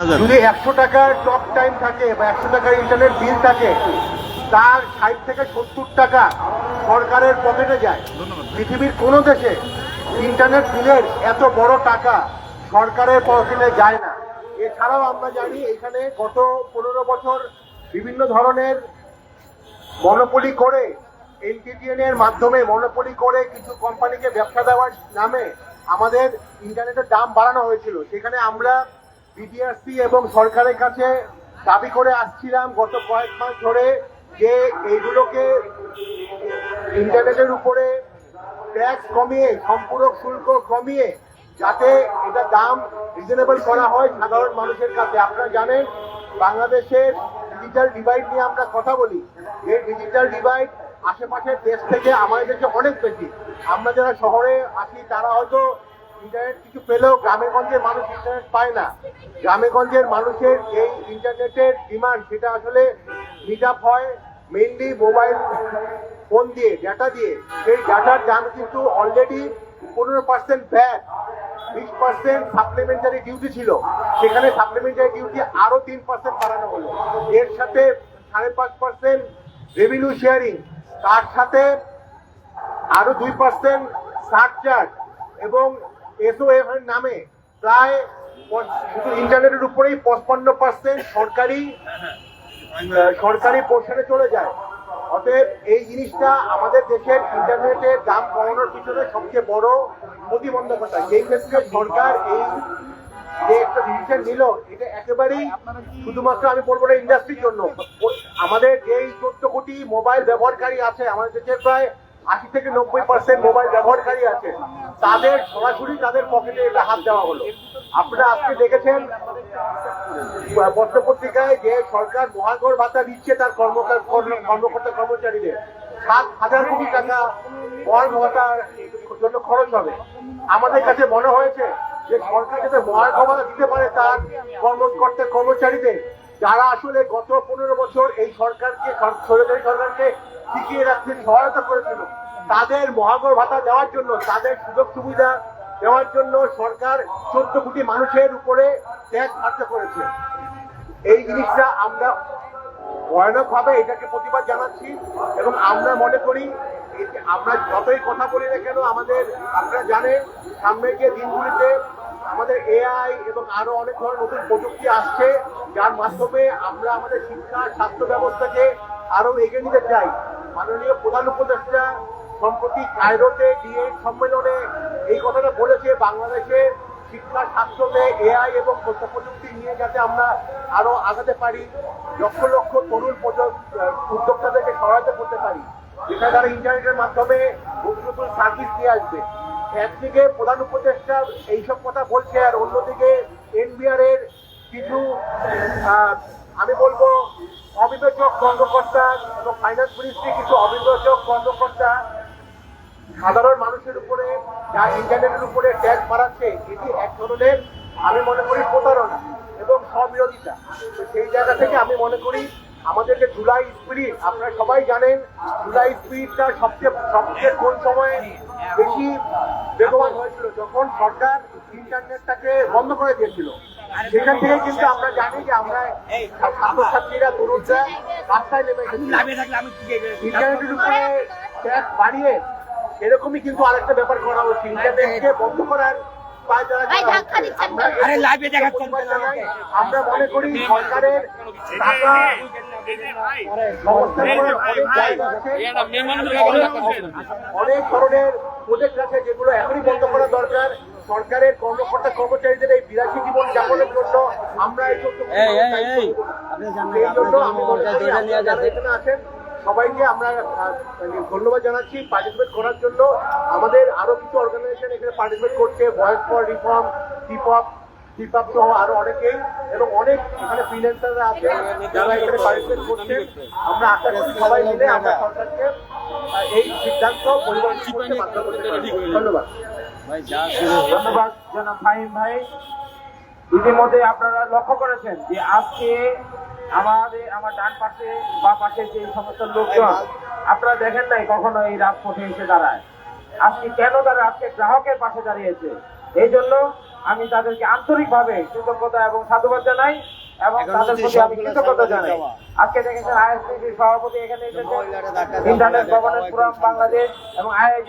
যদি একশো টাকার টক টাইম থাকে বা একশো টাকার ইন্টারনেট বিল থাকে তার ষাট থেকে সত্তর টাকা সরকারের পকেটে যায়। পৃথিবীর কোনো দেশে ইন্টারনেট বিলের এত বড় টাকা সরকারের পকেটে যায় না। এছাড়াও আমরা জানি এখানে গত পনেরো বছর বিভিন্ন ধরনের মনোপলি করে এনটিটিএন এর মাধ্যমে মনোপলি করে কিছু কোম্পানিকে ব্যবসা দেওয়ার নামে আমাদের ইন্টারনেটের দাম বাড়ানো হয়েছিল। সেখানে আমরা বিডিআরসি এবং সরকারের কাছে দাবি করে আসছিলাম গত কয়েক মাস ধরে যে এইগুলোকে ইন্টারনেটের উপরে ট্যাক্স কমিয়ে, সম্পূরক শুল্ক কমিয়ে যাতে এটা দাম রিজনেবল করা হয় সাধারণ মানুষের কাছে। আপনারা জানেন, বাংলাদেশের ডিজিটাল ডিভাইড নিয়ে আমরা কথা বলি। এই ডিজিটাল ডিভাইড আশেপাশের দেশ থেকে আমাদের দেশে অনেক বেশি। আমরা যারা শহরে আছি, তারা হয়তো ইন্টারনেট কিছু পেলেও গ্রামে গঞ্জের মানুষ ইন্টারনেট পায় না। গ্রামে গঞ্জের মানুষের এই ইন্টারনেটের ডিমান্ড, সেটা আসলে মিট আপ হয় মেইনলি মোবাইল ফোন দিয়ে ডাটা দিয়ে। সেই ডাটার দাম কিন্তু অলরেডি পনেরো পার্সেন্ট ব্যাক বিশ পার্সেন্ট সাপ্লিমেন্টারি ডিউটি ছিল। সেখানে সাপ্লিমেন্টারি ডিউটি আরও তিন পার্সেন্ট বাড়ানো হলো। এর সাথে সাড়ে পাঁচ পার্সেন্ট রেভিনিউ শেয়ারিং তার সাথে আরও দুই পার্সেন্ট সারচার্জ এবং এসওএফ এর নামে প্রায় ইন্টারনেটের উপরেই পঁচপান্ন পার্সেন্ট সরকারি সরকারি পোর্শনে চলে যায়। অতএব এই জিনিসটা আমাদের দেশের ইন্টারনেটের দাম কমানোর পিছনে সবচেয়ে বড় প্রতিবন্ধকতা। যেই ক্ষেত্রে সরকার এই যে একটা ডিসিশন নিল, এটা একেবারেই শুধুমাত্র আমি বলব না ইন্ডাস্ট্রির জন্য। আমাদের যেই চোদ্দ কোটি মোবাইল ব্যবহারকারী আছে, আমাদের দেশের প্রায় আশি থেকে নব্বই পার্সেন্ট মোবাইল ব্যবহারকারী আছে। তাদের সরাসরি তাদের পকেটে এটা হাত দেওয়া হলো। আপনারা আজকে দেখেছেন পত্রপত্রিকায় যে সরকার মহাগর ভাতা দিচ্ছে তার কর্মকার কর্ম- কর্মকর্তা কর্মচারীদের। সাত হাজার কোটি টাকা মহার্ঘ ভাতার জন্য খরচ হবে। আমাদের কাছে মনে হয়েছে যে সরকার যাতে মহার্ঘ ভাতা দিতে পারে তার কর্মকর্তা কর্মচারীদের যারা আসলে গত পনেরো বছর এই সরকারকে সর- স্বৈরাচারী সরকারকে টিকিয়ে রাখতে সহায়তা করেছিল, তাদের মহাগর ভাতা দেওয়ার জন্য, তাদের সুযোগ সুবিধা দেওয়ার জন্য সরকার চোদ্দ কোটি মানুষের উপরে ট্যাক্স খরচা করেছে। এই জিনিসটা আমরা ভয়ানক ভাবে এটাকে প্রতিবাদ জানাচ্ছি এবং আমরা মনে করি আমরা যতই কথা বলি না কেন, আমাদের, আপনারা জানেন, সামনের যে দিনগুলিতে আমাদের এআই এবং আরও অনেক ধরনের নতুন প্রযুক্তি আসছে, যার মাধ্যমে আমরা আমাদের শিক্ষা, স্বাস্থ্য ব্যবস্থাকে আরও এগিয়ে নিতে চাই। মাননীয় প্রধান উপদেষ্টা সম্প্রতি কায়রোতে ডিএ সম্মেলনে এই কথাটা বলেছে, বাংলাদেশে শিক্ষা স্বাস্থ্যতে এআই এবং তথ্য প্রযুক্তি নিয়ে যাতে আমরা আরও আগাতে পারি, লক্ষ লক্ষ তরুণ উদ্যোক্তাদেরকে সহায়তা করতে পারি, যেটা তারা ইন্টারনেটের মাধ্যমে নতুন নতুন সার্ভিস দিয়ে আসবে। একদিকে প্রধান উপদেষ্টা এইসব কথা বলছে আর অন্যদিকে এনবিআর এর কিছু আমি বলব অবিবেচক কর্মকর্তা এবং ফাইন্যান্স মিনিস্ট্রি কিছু অবিবেচক কর্মকর্তা সাধারণ মানুষের উপরে যা ইন্টারনেটের উপরে ট্যাক্স বাড়াচ্ছে এটি এক ধরনের আমি মনে করি প্রতারণা এবং স্ববিরোধিতা তো সেই জায়গা থেকে আমি মনে করি আমাদের যে জুলাই স্পিরিট আপনারা সবাই জানেন, জুলাই স্পিরিটটা সবচেয়ে সবচেয়ে কোন সময়ে বেশি বেগবান হয়েছিল যখন সরকার ইন্টারনেটটাকে বন্ধ করে দিয়েছিল সেখান থেকে কিন্তু আমরা জানি যে আমরা ছাত্রছাত্রীরা তরুণরা রাস্তায় নেমে ইন্টারনেটের উপরে ট্যাক্স বাড়িয়ে এরকমই কিন্তু আরেকটা ব্যাপার করা উচিত ইন্টারনেটকে বন্ধ করার উপায় যারা ভাই, করা ধাক্কা হচ্ছে, দিচ্ছেন আমরা মনে করি সরকারের টাকা অনেক ধরনের প্রজেক্ট আছে যেগুলো এখনই বন্ধ করা দরকার। সরকারের কর্মকর্তা কর্মচারীদের এই বিলাসী জীবন যাপনের জন্য আমরা এই জন্য আমি আছেন সবাইকে আমরা ধন্যবাদ জানাচ্ছি পার্টিসিপেট করার জন্য। আমাদের আরও কিছু অর্গানাইজেশন এখানে পার্টিসিপেট করছে voice for reform hip hop hip hop সহ আরও অনেকেই এবং অনেক এখানে ফ্রিল্যান্সাররা আছে যারা এখানে পার্টিসিপেট করছে। আমরা আশা করি সবাই মিলে আমরা সরকারকে এই সিদ্ধান্ত পরিবর্তন করতে বাধ্য করতে ধন্যবাদ। ধন্যবাদ জনাব ফাহিম ভাই। ইতিমধ্যে আপনারা লক্ষ্য করেছেন যে আজকে আমাদের আমার ডান পাশে বা পাশে যে সমস্ত লোকজন আপনারা দেখেন নাই কখনো এই রাজপথে এসে দাঁড়ায়। আজকে কেন তারা আজকে গ্রাহকের পাশে দাঁড়িয়েছে? এই জন্য আমি তাদেরকে আন্তরিকভাবে কৃতজ্ঞতা এবং সাধুবাদ জানাই। এবং তাদের প্রতি আমি কৃতজ্ঞতা জানাই। আজকে দেখেছেন আইএসপির সভাপতি এখানে এসেছেন। ইন্টারনেট গভর্নেন্স ফোরাম বাংলাদেশ এবং আইআইজি